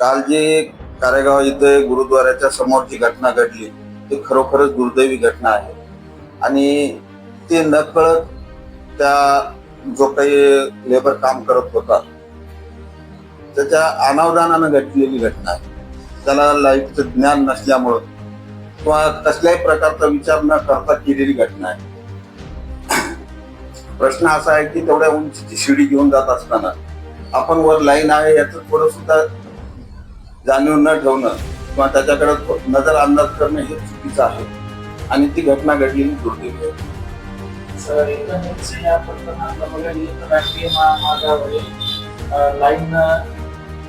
काल जे कारेगाव इथे गुरुद्वाराच्या समोर जी घटना घडली ती खरोखरच दुर्दैवी घटना आहे. आणि ते नकळत त्या जो काही लेबर काम करत होता त्याच्या अनावधानानं घडलेली घटना आहे. त्याला लाईफचं ज्ञान नसल्यामुळं किंवा कसल्याही प्रकारचा विचार न करता केलेली घटना आहे. प्रश्न असा आहे की तेवढ्या उंचीची शिडी घेऊन जात असताना आपण वर लाईन आहे याचं थोडं सुद्धा जाणीव न ठेवणं किंवा त्याच्याकडे नजर अंदाज करणं हे चुकीचं आहे. आणि ती घटना घडलेली दुर्दैवी आहे सर एकंदरीत या प्रकरणात बघायला गेलं तर राष्ट्रीय महामार्गावरील लाईन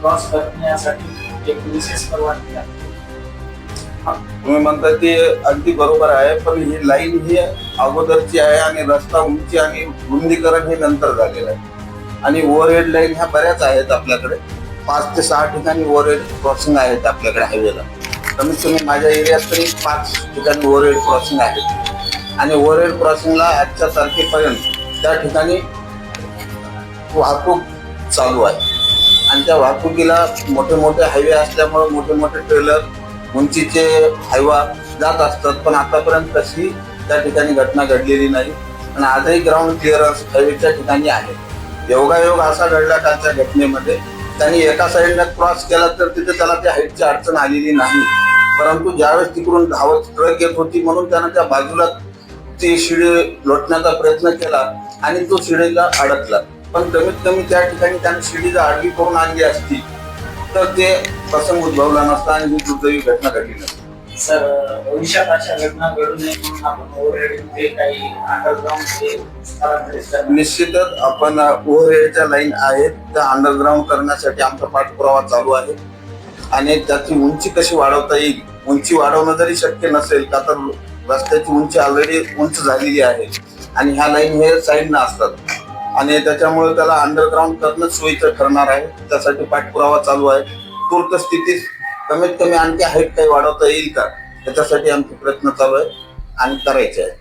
क्रॉस करण्यासाठी एक विशेष परवानगी आहे. तुम्ही म्हणता ते अगदी बरोबर आहे पण ही लाईन ही अगोदरची आहे आणि रस्ता उंची आणि रुंदीकरण हे नंतर झालेलं आहे. आणि ओव्हरहेड लाईन ह्या बऱ्याच आहेत आपल्याकडे. पाच ते सहा ठिकाणी ओव्हरहेड क्रॉसिंग आहेत आपल्याकडे हायवेला कमीत कमी माझ्या एरियात तरी पाच ठिकाणी ओव्हरहेड क्रॉसिंग आहेत. आणि ओव्हरहेड क्रॉसिंगला आजच्या तारखेपर्यंत त्या ठिकाणी वाहतूक चालू आहे. आणि त्या वाहतुकीला मोठे मोठे हायवे असल्यामुळे मोठे मोठे ट्रेलर उंचीचे हायवा जात असतात. पण आतापर्यंत तशी त्या ठिकाणी घटना घडलेली नाही. आणि आजही ग्राउंड क्लिअरन्स हायवेच्या ठिकाणी आहे. योगायोग असा घडला कालच्या घटनेमध्ये. त्यांनी एका साईडला क्रॉस केला तर तिथे त्याला त्या हाईटची अडचण आलेली नाही. परंतु ज्यावेळेस तिकडून धावत ट्रक येत होती म्हणून त्यानं त्या बाजूला ती शिडी लोटण्याचा प्रयत्न केला आणि तो शिडीला अडकला. पण कमीत कमी त्या ठिकाणी त्याने शिडी जर आडवी करून आणली असती. तर ते प्रसंग उद्भवला नसता आणि ही दुर्दैवी घटना घडली नसती. सर भविष्यात अशा घटना घडू नये म्हणून आपण ओव्हरहेड काही अंडरग्राऊंड ते स्थलांतरित करणार निश्चितच आपण ओव्हरहेडच्या लाईन आहेत त्या अंडरग्राऊंड करण्यासाठी आमचा पाठपुरावा चालू आहे. आणि त्याची उंची कशी वाढवता येईल? उंची वाढवणं जरी शक्य नसेल का तर रस्त्याची उंची ऑलरेडी उंच झालेली आहे. आणि ह्या लाईन हे साईडनं असतात. आणि त्याच्यामुळे त्याला अंडरग्राऊंड करणं सोयीचं ठरणार आहे. त्यासाठी पाठपुरावा चालू आहे. तूर्त स्थितीत कमीत कमी आणखी हाईट काही वाढवता येईल का? त्याच्यासाठी आमचे प्रयत्न चालू आहे आणि करायचे आहे